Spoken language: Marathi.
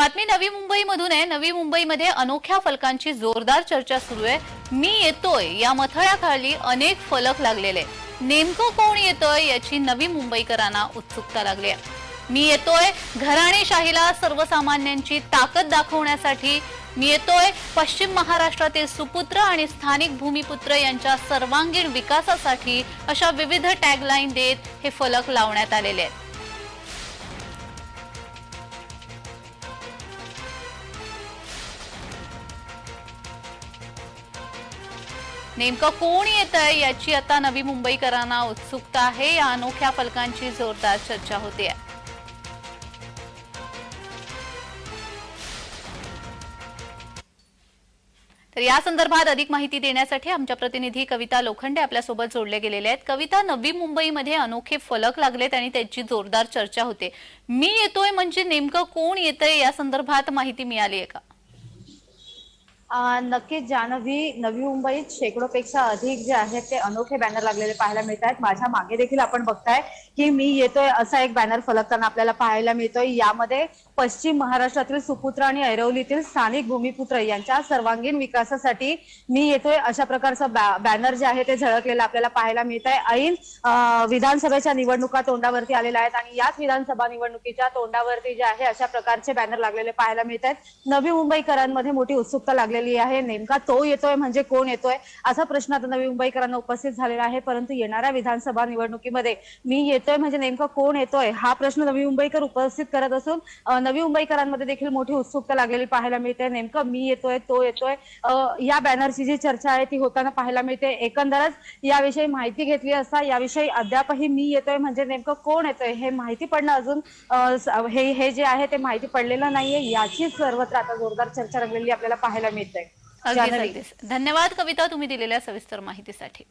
बातमी नवी मुंबईमधून आहे. नवी मुंबईमध्ये अनोख्या फलकांची जोरदार चर्चा सुरू आहे. मी येतोय या मथळ्याखाली अनेक फलक लागलेले. नेमकं कोण येतोय याची नवी मुंबईकरांना उत्सुकता लागली आहे. मी येतोय घराणेशाहीला सर्वसामान्यांची ताकद दाखवण्यासाठी. मी येतोय पश्चिम महाराष्ट्रातील सुपुत्र आणि स्थानिक भूमिपुत्र यांच्या सर्वांगीण विकासासाठी अशा विविध टॅगलाईन देत हे फलक लावण्यात आलेले आहेत. नेमकं कोण येत आहे याची आता नवी मुंबईकरांना उत्सुकता आहे. या अनोख्या फलकांची जोरदार चर्चा होते. तर या संदर्भात अधिक माहिती देण्यासाठी आमच्या प्रतिनिधी कविता लोखंडे आपल्यासोबत जोडले गेलेले आहेत. कविता नवी मुंबईमध्ये अनोखे फलक लागलेत आणि त्याची जोरदार चर्चा होते. मी येतोय म्हणजे नेमकं कोण येतंय या संदर्भात माहिती मिळाली आहे का? नक्कीच जानवी नवी मुंबईत शेकडोपेक्षा अधिक जे आहेत ते अनोखे बॅनर लागलेले पाहायला मिळत आहेत माझ्या मागे देखील आपण बघताय की मी येतोय असा एक बॅनर फलकताना आपल्याला पाहायला मिळतोय. यामध्ये पश्चिम महाराष्ट्रातील सुपुत्र आणि ऐरवलीतील स्थानिक भूमिपुत्र यांच्या सर्वांगीण विकासासाठी मी येतोय. अशा प्रकारचं बॅनर जे आहे ते झळकलेलं आपल्याला पाहायला मिळत आहे ऐन विधानसभेच्या निवडणुका तोंडावरती आलेल्या आहेत आणि याच विधानसभा निवडणुकीच्या तोंडावरती जे आहे अशा प्रकारचे बॅनर लागलेले पाहायला मिळत आहेत नवी मुंबईकरांमध्ये मोठी उत्सुकता लागलेली आहे. नेमका तो येतोय म्हणजे कोण येतोय? असा प्रश्न आता नवी मुंबईकरांना उपस्थित झालेला आहे. परंतु येणाऱ्या विधानसभा निवडणुकीमध्ये मी येतोय म्हणजे नेमका कोण येतोय? हा प्रश्न नवी मुंबईकर उपस्थित करत असून नवी मुंबईकरांमध्ये देखील मोठी उत्सुकता लागलेली पाहायला मिळते. नेमकं मी येतोय तो येतोय. या बॅनरची जी चर्चा आहे ती होताना पाहायला मिळते. एकंदरच याविषयी माहिती घेतली असता याविषयी अद्यापही मी येतोय म्हणजे नेमकं कोण येतोय हे माहिती पडणं अजून हे हे जे आहे ते माहिती पडलेलं नाहीये. याची सर्वत्र आता जोरदार चर्चा रंगलेली आपल्याला पाहायला मिळते. अगदीच अगदीच. धन्यवाद कविता तुम्ही दिलेल्या सविस्तर माहितीसाठी.